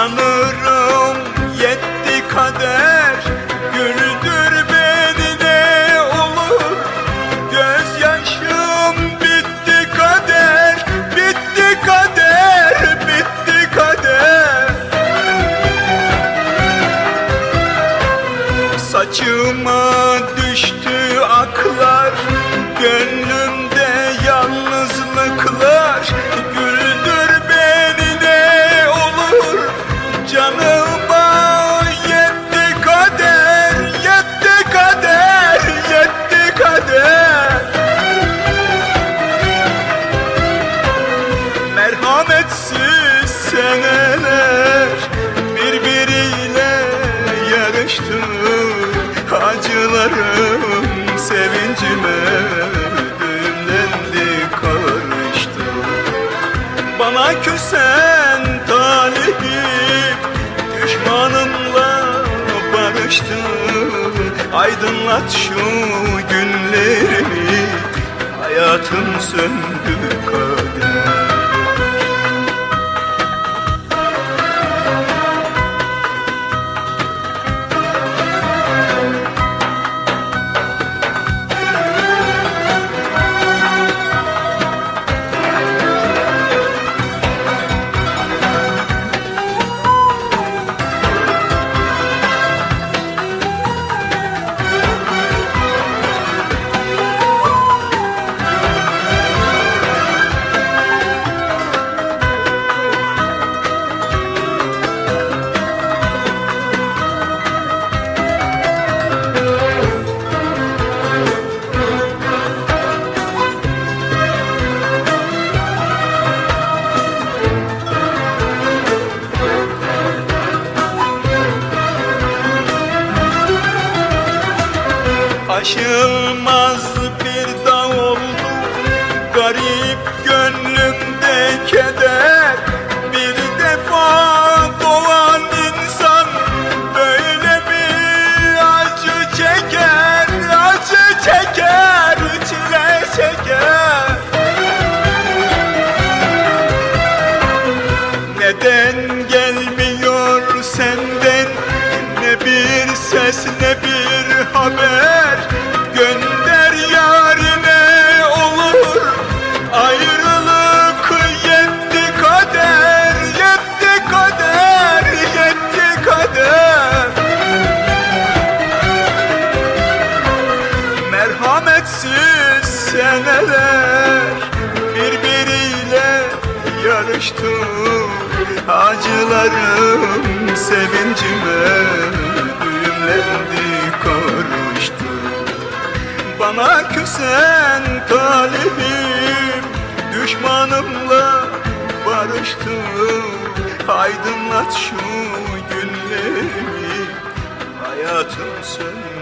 Sanırım yetti kader Güldür beni de olur. Gözyaşım bitti kader Bitti kader, bitti kader. Saçıma Merhametsiz seneler birbiriyle yarıştı. Acılarım sevincime düğümlendi karıştı. Bana küsen talihim düşmanımla barıştı. Aydınlat şu günlerimi hayatım söndü kader Aşılmaz yarıştı Acılarım sevincime düğümlendi karıştı Bana küsen talibim düşmanımla barıştı. Aydınlat şu günlerimi hayatım söndü